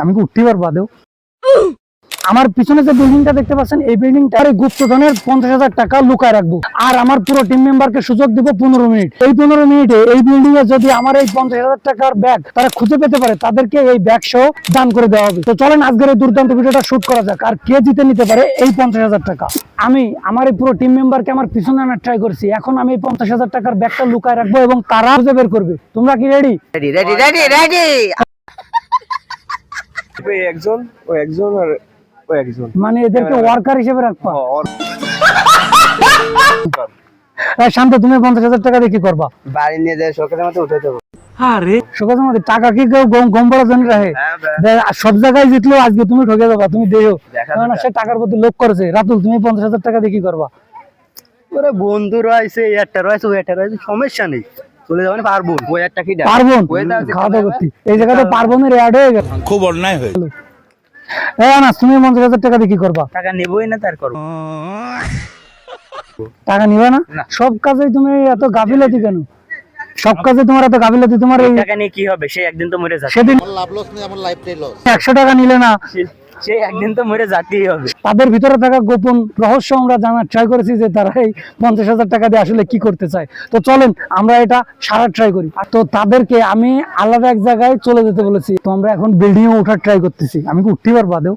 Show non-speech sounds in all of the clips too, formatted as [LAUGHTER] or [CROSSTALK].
আমি কি উঠতে পারব আদেও। আমার পিছনে যে বিল্ডিংটা দেখতে পাচ্ছেন এই বিল্ডিংটা গুপ্তধনের পঞ্চাশ হাজার টাকা লুকায় রাখব। আর আমার পুরো টিম মেম্বারকে সুযোগ দিব পনেরো মিনিট। এই পনেরো মিনিটে এই বিল্ডিং এ যদি আমার এই পঞ্চাশ হাজার টাকার ব্যাগ তারা খুঁজে পেতে পারে তাদেরকে এই ব্যাগ সহ দান করে দেওয়া হবে। তো চলেন আজকের এই দুর্দান্ত ভিডিওটা শুট করা যাক আর কে জিতে নিতে পারে এই পঞ্চাশ হাজার টাকা। আমি আমার এই পুরো টিম মেম্বারকে আমার পিছনে আনার ট্রাই করছি। এখন আমি এই পঞ্চাশ হাজার টাকার ব্যাগটা লুকায় রাখব এবং তারা খুঁজে বের করবে। তোমরা কি ready ready ready ready ready একজন ও একজন আর একজন মানে এদেরকে ওয়ার্কার হিসেবে রাখবা। [LAUGHS] এই শান্ত তুমি পঞ্চাশ হাজার টাকা দিয়ে কি করবা? বাড়ি নিয়ে যায় সরকারের মধ্যে উঠে দেবো সুকাজ মধ্যে টাকা কি কেউ গম গম বড় জন রাখে? সব জায়গায় জিতলেও আজকে তুমি ঠকে যাবা তুমি দেও। কারণ সে টাকার প্রতি লোক করেছে। রাতুল তুমি পঞ্চাশ হাজার টাকা দিয়ে কি করবা? ওরে বন্ধু রয়েছে একটা রয়েছে ওই একটা রয়েছে সমস্যা নেই। চলে যাবেন পারব। ওই একটা কি পার্বন ওই দাও যে খাওয়া দাওয়া করতে এই জায়গাতে পার্বনের অ্যাড হয়ে গেল। খুব অন্যায় হয়েছে। তুমি পঞ্চাশ হাজার টাকা দিয়ে কি করবা? টাকা নেবই না তার করব। টাকা নিবে না। সব কাজেই তুমি এত গাফিলতি কেন? সব কাজে তোমার এত গাফিলতি? তোমার এই টাকা নিয়ে কি হবে? সে একদিন তো মরে সেদিন লাভ লস নেই আমার লাইফটাই লস একশো টাকা নিলে না? সে- একদিন তো মরে যাতেই হবে। তাদের ভিতরে থাকা গোপন রহস্য আমরা জানার ট্রাই করেছি যে তারা এই পঞ্চাশ হাজার টাকা দিয়ে আসলে কি করতে চায়। তো চলেন, আমরা এটা সারা ট্রাই করি। তো তাদেরকে আমি আলাদা এক জায়গায় চলে যেতে বলেছি। তো আমরা এখন বিল্ডিং এ ওঠার ট্রাই করতেছি। আমি কি উঠতে পারব আদেও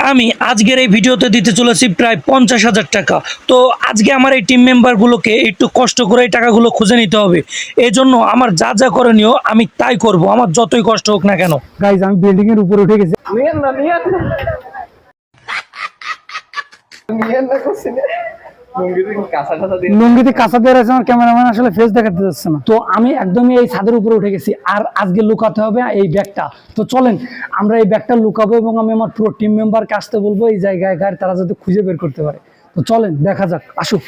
আমি আজকের এই ভিডিওতে দিতে চলেছি প্রায় পঞ্চাশ হাজার টাকা। তো আজকে আমার এই টিম মেম্বারগুলোকে একটু কষ্ট করে এই টাকাগুলো খুঁজে নিতে হবে। এই জন্য আমার যা যা করণীয় আমি তাই করব। আমার যতই কষ্ট হোক না কেন। গাইজ আমি বিল্ডিং এর উপরে উঠে গেছি। আমি না লুঙ্গিতে কাঁচা দিয়ে রয়েছে আমার ক্যামেরাম্যান আসলে ফেস দেখাতে যাচ্ছে না। তো আমি একদমই এই ছাদের উপরে উঠে গেছি আর আজকে লুকাতে হবে এই ব্যাগটা। তো চলেন আমরা এই ব্যাগটা লুকাবো এবং আমি আমার পুরো টিম মেম্বারকে আসতে বলব এই জায়গায় গাড়ি তারা যাতে খুঁজে বের করতে পারে। তো চলেন দেখা যাক আসুক।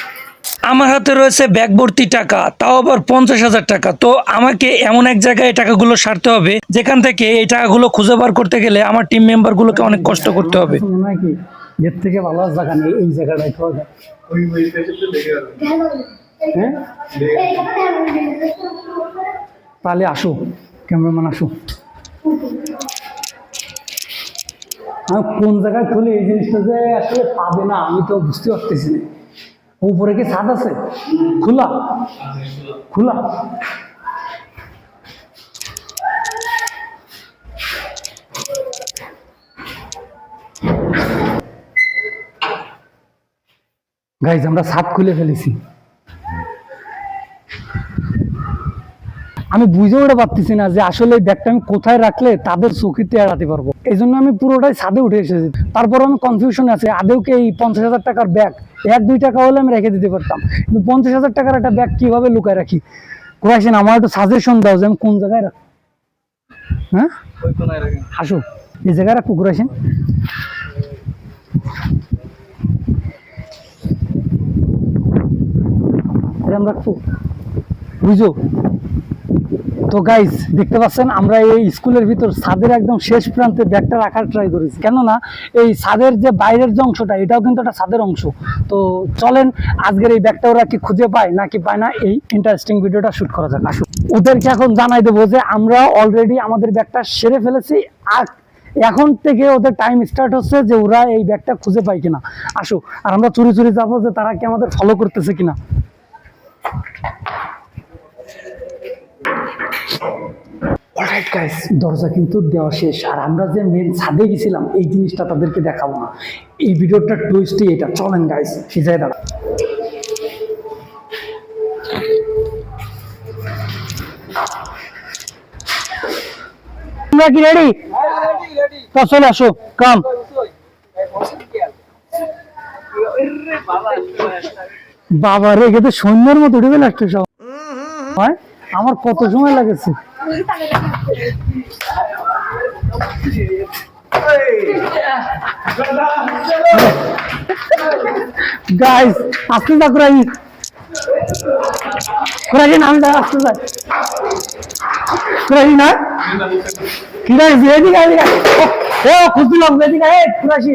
আমার হাতে রয়েছে ব্যাগ ভর্তি টাকা তাও আবার পঞ্চাশ হাজার টাকা। তো আমাকে এমন এক জায়গায় এই টাকাগুলো সারতে হবে যেখান থেকে এই টাকাগুলো খুঁজে বার করতে গেলে আমার টিম মেম্বারগুলোকে অনেক কষ্ট করতে হবে। এর থেকে ভালো জায়গা নেই এই জায়গাটায় পাওয়া যায় হ্যাঁ? তাহলে আসো ক্যামেরাম্যান আসো। আমি কোন জায়গায় খুলি এই জিনিসটা যে আসলে পাবে না আমি তো বুঝতে পারতেছি না। উপরে কি ছাদ আছে? খোলা? খোলা। গাইজ আমরা ছাদ খুলে ফেলেছি। আমি বুঝে ওটা পারতেছি না যে আসলে এই ব্যাগটা আমি কোথায় রাখলে তাদের চোখেতে এড়াতে পারব। এই জন্য আমি পুরোটাই ছাদে উঠে এসেছি। তারপর আমি কনফিউশন আছে। আদেও কি এই পঞ্চাশ হাজার টাকার ব্যাগ? এক দুই টাকা হলে আমি রেখে দিতে পারতাম। কিন্তু পঞ্চাশ হাজার টাকার একটা ব্যাগ কীভাবে লুকায় রাখি? কোরাইছেন আমার একটু সাজেশন দাও যে আমি কোন জায়গায় রাখ হ্যাঁ? আসো। এই জায়গায় রাখো কোরাইছেন রাখব বুঝো। তো গাইজ দেখতে পাচ্ছেন, আমরা এই স্কুলের ভিতর ছাদের একদম শেষ প্রান্তে ব্যাগটা রাখার ট্রাই করেছি। কেননা এই ছাদের যে বাইরের যে অংশটা, এটাও কিন্তু একটা ছাদের অংশ। তো চলেন, আজকের এই ব্যাগটা ওরা কি খুঁজে পায় নাকি পায় না, এই ইন্টারেস্টিং ভিডিওটা শুট করা যাক। আসুন, ওদেরকে এখন জানাই দেবো যে আমরা অলরেডি আমাদের ব্যাগটা সেরে ফেলেছি, আর এখন থেকে ওদের টাইম স্টার্ট হচ্ছে যে ওরা এই ব্যাগটা খুঁজে পায় কিনা। আসো, আর আমরা চুরি চুরি যাব যে তারা কি আমাদের ফলো করতেছে কিনা। অলরাইট গাইস দরজা কিন্তু দেওয়া শেষ। আর আমরা যে মেন ছাদে গেছিলাম এই জিনিসটা তাদেরকে দেখাবো না। এই ভিডিওটা টুইস্টই এটা। চলেন গাইস সে যায় দাঁড়া তোমরা কি রেডি তো চলে আসো কাম বাবা রে কিন্তু সৈন্যের মতো উঠে গেল একটা সব। হয় আমার কত সময় লাগেছে? গাইস আসতে যা করাই করাই না আমি আসতে যাই করাই না? কি গাইস এদিকে এদিকে ও খুশি লোক এদিকে এ কুরাশি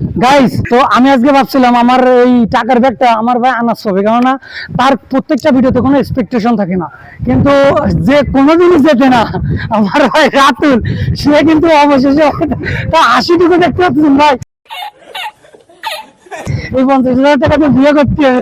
গাইস তো আমি আজকে ভাবছিলাম আমার এই টাকার ব্যাগটা আমার ভাই আনাস হবে, কেননা তার প্রত্যেকটা ভিডিওতে কোনো এক্সপেকটেশন থাকে না। কিন্তু যে কোনোদিনই যেতে না, আমার ভাই রাতুল, সে কিন্তু অবশেষে তা আশিটুকু দেখতে পাচ্ছেন ভাই। এই পঞ্চাশ হাজার টাকা তো বিয়ে করতে হবে।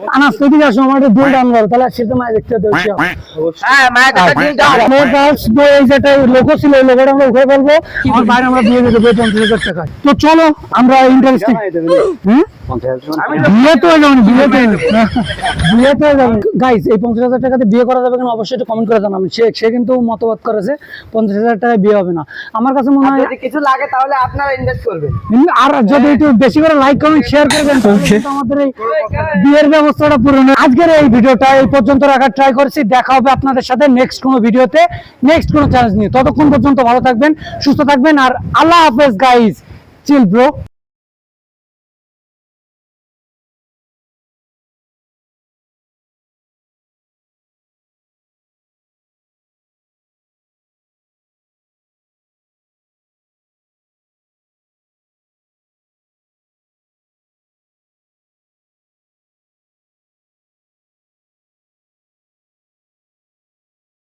তো হ্যাঁ? দিকে আসো আমার দুল করো তাহলে মায়ের দেখতে আমার গাছ এই যেটা লোগো ছিল এই লোগোটা আমরা উঠে আমার বাইরে আমরা দিয়ে পঞ্চাশ হাজার টাকা। তো চলো আমরা ইন্টারেস্টিং বিয়ে তো হয়ে যাবে না, বিয়ে তো হয়ে। বিয়ে তো হয়ে যাবে গাইস এই পঞ্চাশ হাজার টাকাতে বিয়ে করা যাবে কিনা অবশ্যই একটু কমেন্ট করে জানাবেন। সে সে কিন্তু মতবাদ করেছে পঞ্চাশ হাজার টাকায় বিয়ে হবে না। আমার কাছে মনে হয় যদি কিছু লাগে তাহলে আপনারা ইনভেস্ট করবেন। আর যদি একটু বেশি করে লাইক কমেন্ট শেয়ার করবেন তাহলে আমাদের এই বিয়ের ব্যবস্থাটা পূরণ হয়। আজকের এই ভিডিওটা এই পর্যন্ত রাখার ট্রাই করছি। দেখা হবে আপনাদের সাথে নেক্সট কোনো ভিডিওতে। নেক্সট কোনো চ্যালেঞ্জ নিয়ে। ততক্ষণ পর্যন্ত ভালো থাকবেন, সুস্থ থাকবেন, আর আল্লাহ হাফেজ গাইজ চিল ব্রো